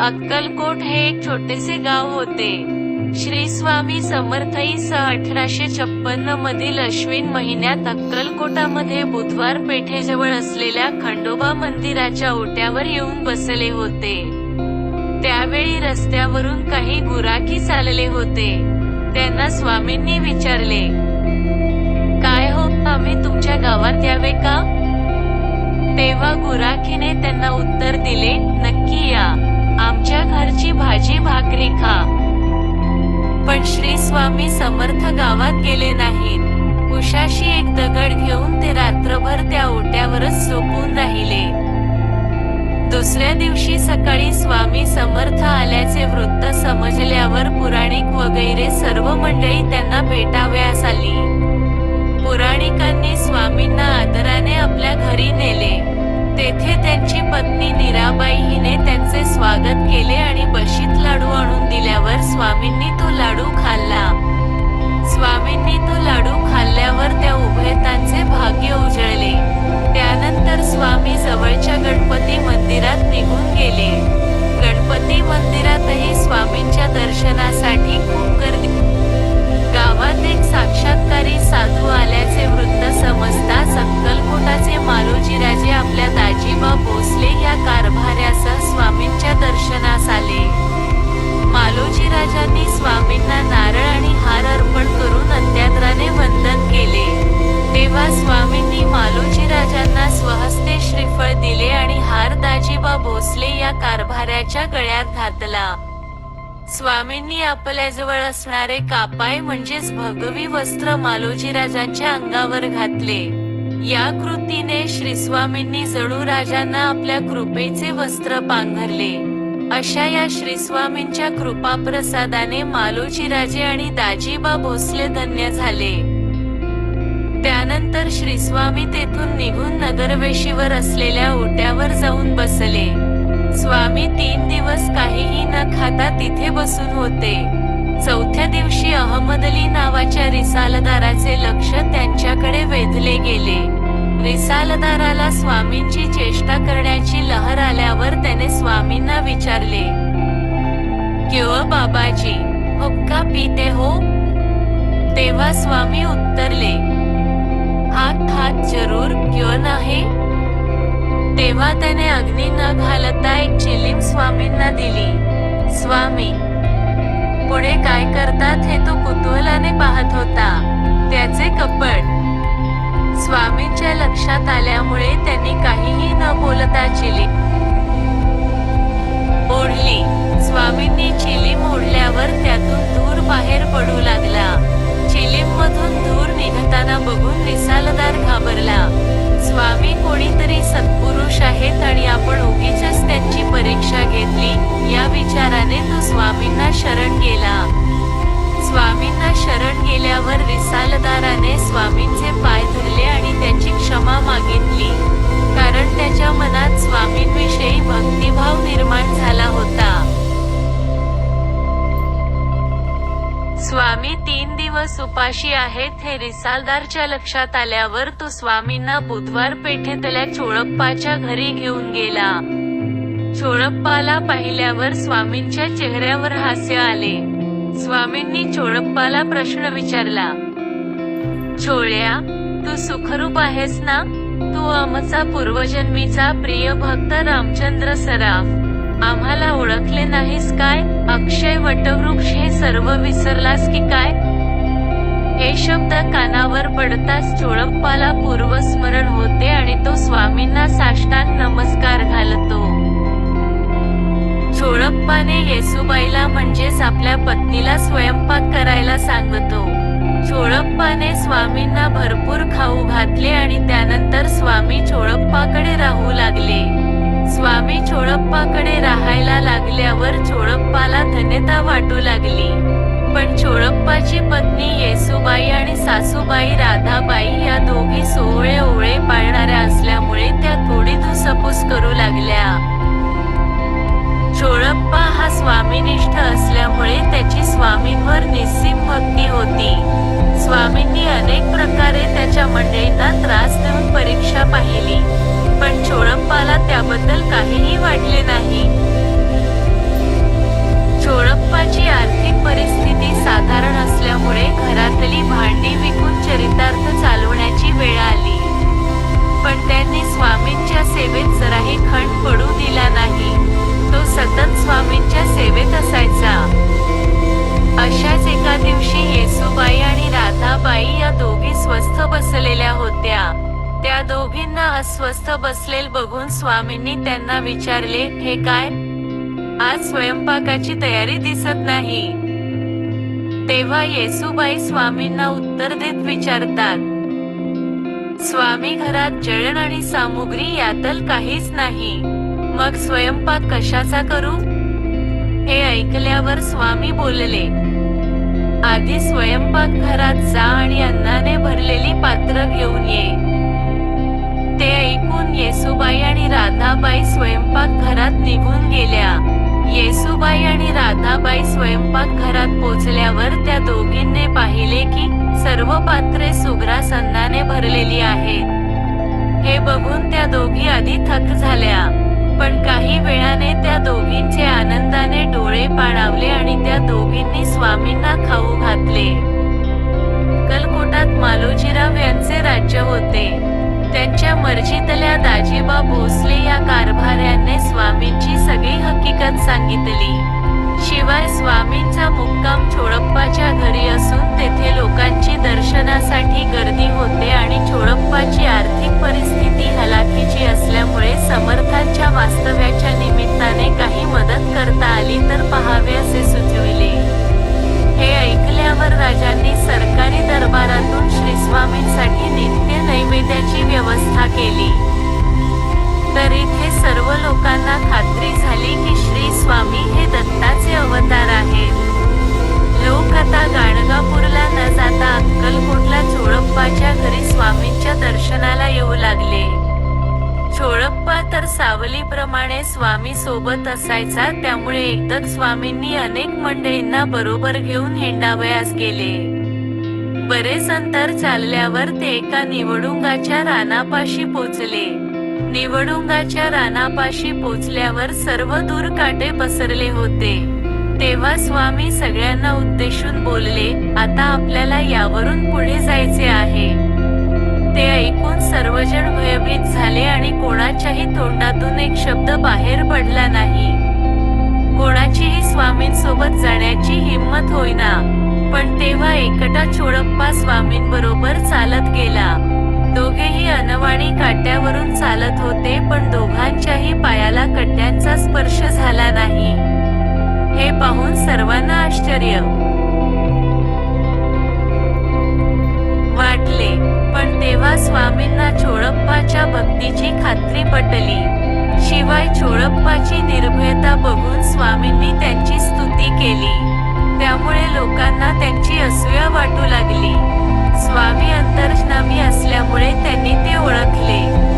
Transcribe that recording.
अक्कलकोट हे एक छोटेसे गाव होते. श्री स्वामी समर्थ स अठराशे छप्पन्न मधील अश्विन महिन्यात अक्कलकोटामध्ये बुधवार पेठेजवळ असलेल्या खंडोबा मंदिराच्या ओट्यावर येऊन बसले होते. त्यावेळी रस्त्यावरून काही गुराखी चालले होते. त्यांना स्वामींनी विचारले काय हो आम्ही तुमच्या गावात यावे का? तेव्हा गुराखीने त्यांना उत्तर दिले नक्की या. आमच्या घरची भाजी भाकरी खा. पण श्री स्वामी समर्थ गावात गेले नाहीत. उशाशी एक दगड घेऊन ते रात्रभर त्या ओट्यावरच झोपून राहिले. दुसऱ्या दिवशी सकाळी स्वामी समर्थ आल्याचे वृत्त समजल्यावर पुराणिक वगैरे सर्व मंडळी त्यांना भेटावे केले आणि बशीत लाडू आणून दिल्यावर स्वामींनी तो लाडू खाल्ला. स्वामींनी तो लाडू खाल्ल्यावर त्या उभयतांचे भाग्य उजळले. त्यानंतर स्वामी जवळच्या गणपती मंदिरात निघून गेले. गणपती मंदिरातही स्वामींच्या दर्शनासाठी खूप या गळ्यात घातला. स्वामींनी आपल्याजवळ असणारे कापाय म्हणजेच भगवी वस्त्र मालोजी राजांच्या अंगावर घातले. या कृतीने श्री स्वामींनी जणू राजांना आपल्या कृपेचे वस्त्र पांघरले. अशा या श्री स्वामींच्या कृपा प्रसादाने मालोजी राजे आणि दाजीबा भोसले धन्य झाले. त्यानंतर श्री स्वामी तेथून निघून नगरवेशीवर असलेल्या ओट्यावर जाऊन बसले. स्वामी तीन दिवस काहीही न खाता तिथे बसून होते. चौथ्या दिवशी अहमद अली नावाच्या रिसालदाराचे लक्ष त्यांच्याकडे वेधले गेले. रिसालदाराला स्वामींची चेष्टा करण्याची लहर आल्यावर त्याने स्वामींना विचारले क्यों बाबाजी हुक्का पीते हो? तेव्हा स्वामी उत्तरले हात हात जरूर क्यों नाही? तेव्हा त्याने अग्नी न घालता एक चिलीम स्वामींना दिली. स्वामी पुढे काय करतात हे तो कुतूहलाने पाहत होता. त्याचे कपड स्वामींच्या लक्षात आल्यामुळे त्यांनी काहीही न बोलता चिली ओढली. स्वामींनी चिलीम ओढल्यावर त्यातून धूर बाहेर पडू लागला. चिलीम मधून धूर निघताना बघून रिसालदार घाबरला. दीक्षा घेतली. या विचाराने तो स्वामींना शरण गेला. स्वामींना शरण गेल्यावर रिसालदाराने स्वामींचे पाय धरले आणि त्याची क्षमा मागितली. कारण त्याच्या मनात स्वामींविषयी भक्तिभाव निर्माण झाला होता. स्वामी तीन दिवस उपाशी आहेत हे रिसालदारच्या लक्षात आल्यावर तो स्वामींना बुधवार पेठेतल्या चोळप्पाच्या घरी घेऊन गेला. चोळप्पाला पाहिल्यावर स्वामींच्या चेहऱ्यावर हास्य आले. स्वामींनी चोळप्पाला प्रश्न विचारला चोळ्या तू सुखरूप आहेस ना? तू आमचा पूर्वजन्मीचा प्रिय भक्त रामचंद्र सराफ. आम्हाला ओळखले नाहीस काय? अक्षय वटवृक्ष हे सर्व विसरलास की काय? हे शब्द कानावर पडताच चोळप्पाला पूर्वस्मरण होते आणि तो स्वामींना साष्टांग नमस्कार घालतो. चोळप्पाने येसुबाईला म्हणजेच आपल्या पत्नीला स्वयंपाक करायला सांगतो. चोळप्पाने स्वामींना भरपूर खाऊ घातले आणि त्यानंतर स्वामी चोळप्पाकडे राहू लागले. स्वामी चोळप्पाकडे राहायला लागल्यावर चोळप्पाला धन्यता वाटू लागली. पण चोळप्पाची पत्नी येसुबाई आणि सासूबाई राधाबाई या दोघी सोहळे ओळे पाळणाऱ्या असल्यामुळे त्या थोडी धुसपूस करू लागल्या. चोळप्पा हा स्वामीनिष्ठ असल्यामुळे त्याची स्वामींवर निस्सीम भक्ती होती. स्वामींनी अनेक प्रकारे त्याच्या मंडळींना त्रास देऊन परीक्षा पाहिली पण चोळप्पाला त्याबद्दल काहीही वाटले नाही. चोळप्पाची आर्थिक परिस्थिती साधारण असल्यामुळे घरातली भांडी विकून चरितार्थ चालवण्याची वेळ आली. पण त्यांनी स्वामींच्या सेवेत सतत स्वामींच्या सेवेत असायचा. अशाच एका दिवशी येसुबाई आणि राधाबाई या दोघी स्वस्थ बसलेल्या होत्या. त्या दोघींना अस्वस्थ बसलेल बघून स्वामींनी त्यांना विचारले हे काय? आज स्वयंपाकाची तयारी दिसत नाही. तेव्हा येसुबाई स्वामींना उत्तर देत विचारतात स्वामी घरात जळण आणि सामुग्री यातल काहीच नाही. मग स्वयंपाक कशाचा करू? हे ऐकल्यावर स्वामी बोलले आधी स्वयंपाक घरात जा आणि अन्नाने भरलेली पात्र घेऊन ये. ते ऐकून येसुबाई आणि राधाबाई स्वयंपाक घरात निघून गेल्या. येसुबाई आणि राधाबाई स्वयंपाक घरात पोचल्यावर त्या दोघींनी पाहिले की सर्व पात्रे सुग्रास अन्नाने भरलेली आहेत. हे बघून त्या दोघी आधी थक झाल्या. पण काही वेळाने त्या दोघींचे आनंदाने डोळे पाणावले आणि त्या दोघींनी स्वामींना खाऊ घातले. कलकोटात मालोजीराव यांचे राज्य होते. त्यांच्या मर्जीतल्या दाजीबा भोसले या कारभाऱ्याने स्वामींची सगळी हकीकत सांगितली. शिवाय स्वामींचा मुक्काम छोडप्पाच्या घरी असून तेथे लोकांची दर्शनासाठी केली. तर इथे सर्व लोकांना खात्री झाली की श्री स्वामी हे दत्ताचे अवतार आहेत. लोक आता गाणगापूरला न जाता अक्कलकोटला चोळप्पाच्या घरी स्वामींच्या दर्शनाला येऊ लागले. चोळप्पा तर सावलीप्रमाणे स्वामी सोबत असायचा त्यामुळे एकदा स्वामींनी अनेक मंडळींना बरोबर घेऊन हिंडावयास गेले. बरेच अंतर चालल्यावर ते एका निवडुंगाच्या रानापाशी पोचले. निवडुंगाच्या रानापाशी पोचल्यावर सर्व दूर काटे पसरले होते. तेव्हा स्वामी सगळ्यांना उद्देशून बोलले आता आपल्याला यावरून पुढे जायचे आहे. ते ऐकून सर्वजण भयभीत झाले आणि कोणाच्याही तोंडातून एक शब्द बाहेर पडला नाही. कोणाचीही स्वामींसोबत जाण्याची हिंमत होईना. पण तेव्हा एकटा चोळप्पा स्वामींबरोबर चालत गेला. दोघेही अनवाणी काट्यावरून चालत होते पण दोघांच्याही पायाला कट्ट्यांचा स्पर्श झाला नाही. हे पाहून सर्वांना आश्चर्य. वाटले पण तेव्हा स्वामींना चोळप्पाच्या भक्तीची खात्री पटली. शिवाय चोळप्पाची निर्भयता बघून स्वामींनी त्यांची स्तुती केली. त्यामुळे लोकांना त्यांची असूया वाटू लागली. स्वामी अंतर्जनामी असल्यामुळे त्यांनी ते ओळखले.